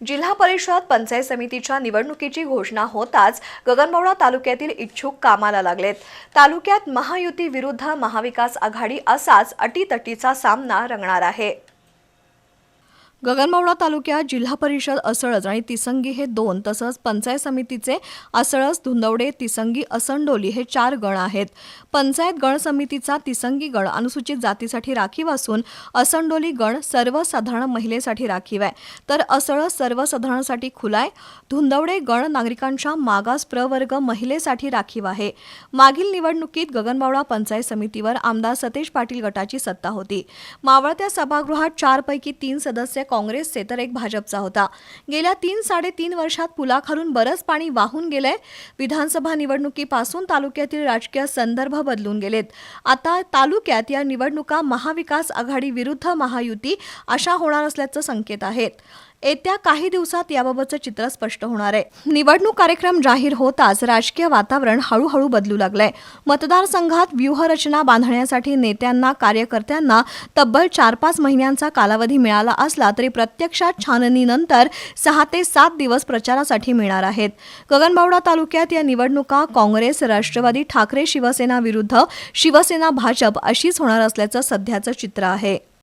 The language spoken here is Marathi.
जिल्हा परिषद पंचायत समितीच्या निवडणुकीची घोषणा होताच गगनबावडा तालुक्यातील इच्छुक कामाला लागलेत. तालुक्यात महायुती विरुद्ध महाविकास आघाडी असाच अटीतटीचा सामना रंगणार आहे. गगनबावडा तालुक्यात जिल्हा परिषद असळज आणि तिसंगी हे दोन तसंच पंचायत समितीचे असळज धुंदवडे तिसंगी असंडोली हे चार गण आहेत. पंचायत गण समितीचा तिसंगी गण अनुसूचित जातीसाठी राखीव असून असंडोली गण सर्वसाधारण महिलेसाठी राखीव आहे. तर असळज सर्वसाधारणसाठी खुला आहे धुंदवडे गण नागरिकांच्या मागास प्रवर्ग महिलेसाठी राखीव आहे. मागील निवडणुकीत गगनबावडा पंचायत समितीवर आमदार सतेज पाटील गटाची सत्ता होती. मावळत्या सभागृहात चारपैकी तीन सदस्य काँग्रेसचे तर एक भाजपचा होता. गेल्या तीन साडेतीन वर्षात पुलाखालून बरंच पाणी वाहून गेलंय. विधानसभा निवडणुकीपासून तालुक्यातील राजकीय संदर्भ बदलून गेलेत. आता तालुक्यात या निवडणुका महाविकास आघाडी विरुद्ध महायुती अशा होणार असल्याचं संकेत आहेत. येत्या काही दिवसात याबाबतचं चित्र स्पष्ट होणार आहे. निवडणूक कार्यक्रम जाहीर होताच राजकीय वातावरण हळूहळू बदलू लागलंय. मतदारसंघात व्यूहरचना बांधण्यासाठी नेत्यांना कार्यकर्त्यांना तब्बल चार पाच महिन्यांचा कालावधी मिळाला असला तरी प्रत्यक्षात छाननीनंतर सहा ते सात दिवस प्रचारासाठी मिळणार आहेत. गगनबावडा तालुक्यात या निवडणुका काँग्रेस राष्ट्रवादी ठाकरे शिवसेना विरुद्ध शिवसेना भाजप अशीच होणार असल्याचं सध्याचं चित्र आहे.